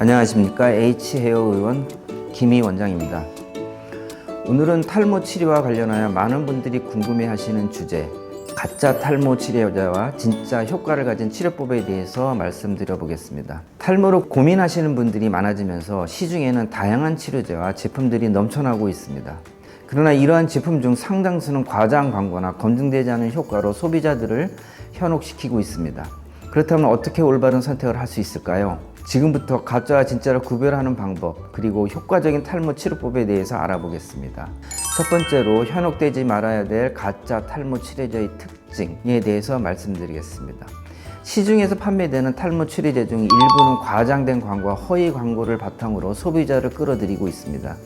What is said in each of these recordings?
안녕하십니까 H헤어 의원 김희 원장입니다. 오늘은 탈모 치료와 관련하여 많은 분들이 궁금해하시는 주제 가짜 탈모 치료자와 진짜 효과를 가진 치료법에 대해서 말씀드려 보겠습니다. 탈모로 고민하시는 분들이 많아지면서 시중에는 다양한 치료제와 제품들이 넘쳐나고 있습니다. 그러나 이러한 제품 중 상당수는 과장 광고나 검증되지 않은 효과로 소비자들을 현혹시키고 있습니다. 그렇다면 어떻게 올바른 선택을 할 수 있을까요? 지금부터 가짜와 진짜를 구별하는 방법 그리고 효과적인 탈모 치료법에 대해서 알아보겠습니다. 첫 번째로 현혹되지 말아야 될 가짜 탈모 치료제의 특징에 대해서 말씀드리겠습니다. 시중에서 판매되는 탈모 치료제 중 일부는 과장된 광고와 허위 광고를 바탕으로 소비자를 끌어들이고 있습니다.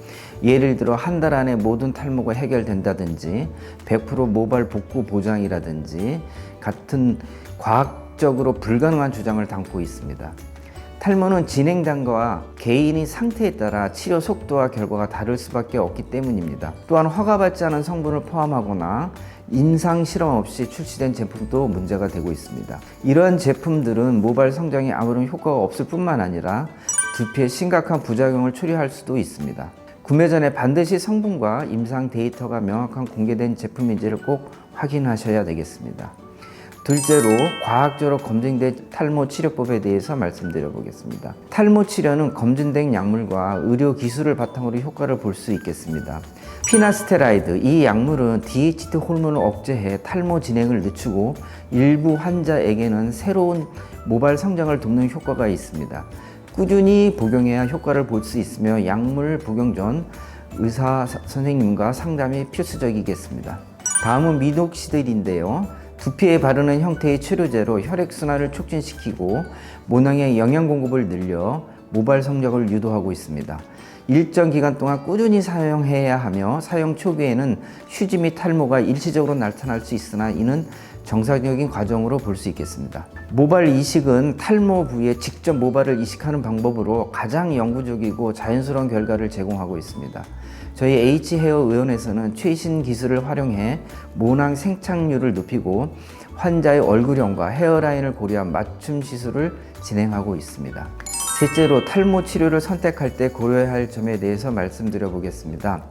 예를 들어 한 달 안에 모든 탈모가 해결된다든지 100% 모발 복구 보장이라든지 같은 과학 적으로 불가능한 주장을 담고 있습니다. 탈모는 진행단과 개인의 상태에 따라 치료 속도와 결과가 다를 수밖에 없기 때문입니다. 또한 허가받지 않은 성분을 포함하거나 임상 실험 없이 출시된 제품도 문제가 되고 있습니다. 이러한 제품들은 모발 성장에 아무런 효과가 없을 뿐만 아니라 두피에 심각한 부작용을 초래할 수도 있습니다. 구매 전에 반드시 성분과 임상 데이터가 명확한 공개된 제품인지를 꼭 확인하셔야 되겠습니다. 둘째로 과학적으로 검증된 탈모 치료법에 대해서 말씀드려 보겠습니다. 탈모 치료는 검증된 약물과 의료 기술을 바탕으로 효과를 볼 수 있겠습니다. 피나스테라이드 이 약물은 DHT 호르몬을 억제해 탈모 진행을 늦추고 일부 환자에게는 새로운 모발 성장을 돕는 효과가 있습니다. 꾸준히 복용해야 효과를 볼 수 있으며 약물 복용 전 의사 선생님과 상담이 필수적이겠습니다. 다음은 미녹시딜인데요. 두피에 바르는 형태의 치료제로 혈액순환을 촉진시키고 모낭의 영양 공급을 늘려 모발 성장을 유도하고 있습니다. 일정 기간 동안 꾸준히 사용해야 하며 사용 초기에는 휴지 및 탈모가 일시적으로 나타날 수 있으나 이는 정상적인 과정으로 볼 수 있겠습니다. 모발 이식은 탈모 부위에 직접 모발을 이식하는 방법으로 가장 영구적이고 자연스러운 결과를 제공하고 있습니다. 저희 H헤어 의원에서는 최신 기술을 활용해 모낭 생착률을 높이고 환자의 얼굴형과 헤어라인을 고려한 맞춤 시술을 진행하고 있습니다. 셋째로 탈모 치료를 선택할 때 고려해야 할 점에 대해서 말씀드려 보겠습니다.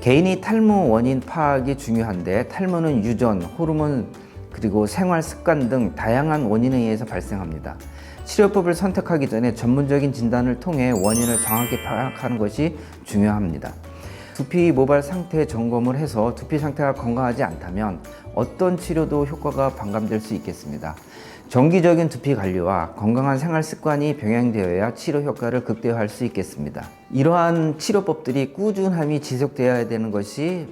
개인이 탈모 원인 파악이 중요한데 탈모는 유전, 호르몬, 그리고 생활 습관 등 다양한 원인에 의해서 발생합니다. 치료법을 선택하기 전에 전문적인 진단을 통해 원인을 정확히 파악하는 것이 중요합니다. 두피 모발 상태 점검을 해서 두피 상태가 건강하지 않다면 어떤 치료도 효과가 반감될 수 있겠습니다. 정기적인 두피 관리와 건강한 생활 습관이 병행되어야 치료 효과를 극대화할 수 있겠습니다. 이러한 치료법들이 꾸준함이 지속되어야 되는 것이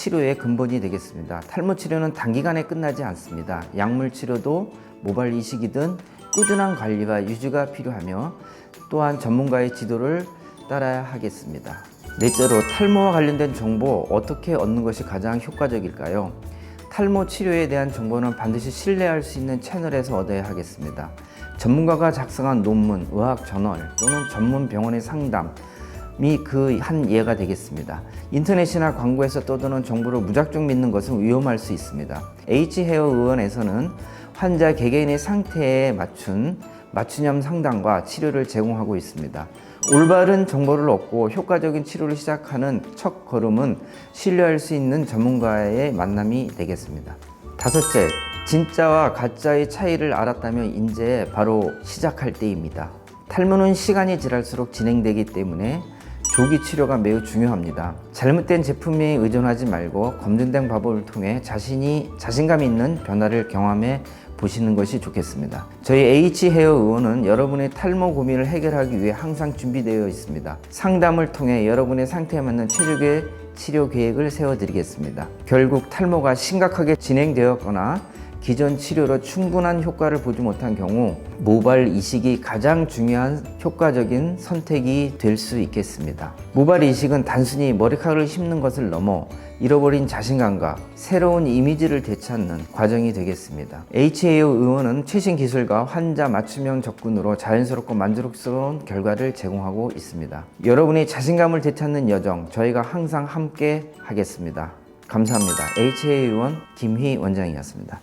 치료의 근본이 되겠습니다. 탈모 치료는 단기간에 끝나지 않습니다. 약물 치료도 모발 이식이든 꾸준한 관리와 유지가 필요하며 또한 전문가의 지도를 따라야 하겠습니다. 넷째로 탈모와 관련된 정보 어떻게 얻는 것이 가장 효과적일까요? 탈모 치료에 대한 정보는 반드시 신뢰할 수 있는 채널에서 얻어야 하겠습니다. 전문가가 작성한 논문, 의학 저널 또는 전문 병원의 상담, 그 한 예가 되겠습니다. 인터넷이나 광고에서 떠도는 정보를 무작정 믿는 것은 위험할 수 있습니다. H헤어 의원에서는 환자 개개인의 상태에 맞춘 맞춤형 상담과 치료를 제공하고 있습니다. 올바른 정보를 얻고 효과적인 치료를 시작하는 첫 걸음은 신뢰할 수 있는 전문가의 만남이 되겠습니다. 다섯째, 진짜와 가짜의 차이를 알았다면 이제 바로 시작할 때입니다. 탈모는 시간이 지날수록 진행되기 때문에 조기 치료가 매우 중요합니다. 잘못된 제품에 의존하지 말고 검증된 방법을 통해 자신이 자신감 있는 변화를 경험해 보시는 것이 좋겠습니다. 저희 H헤어 의원은 여러분의 탈모 고민을 해결하기 위해 항상 준비되어 있습니다. 상담을 통해 여러분의 상태에 맞는 최적의 치료 계획을 세워드리겠습니다. 결국 탈모가 심각하게 진행되었거나 기존 치료로 충분한 효과를 보지 못한 경우 모발 이식이 가장 중요한 효과적인 선택이 될 수 있겠습니다. 모발 이식은 단순히 머리카락을 심는 것을 넘어 잃어버린 자신감과 새로운 이미지를 되찾는 과정이 되겠습니다. HAO 의원은 최신 기술과 환자 맞춤형 접근으로 자연스럽고 만족스러운 결과를 제공하고 있습니다. 여러분의 자신감을 되찾는 여정 저희가 항상 함께 하겠습니다. 감사합니다. HA 의원 김희 원장이었습니다.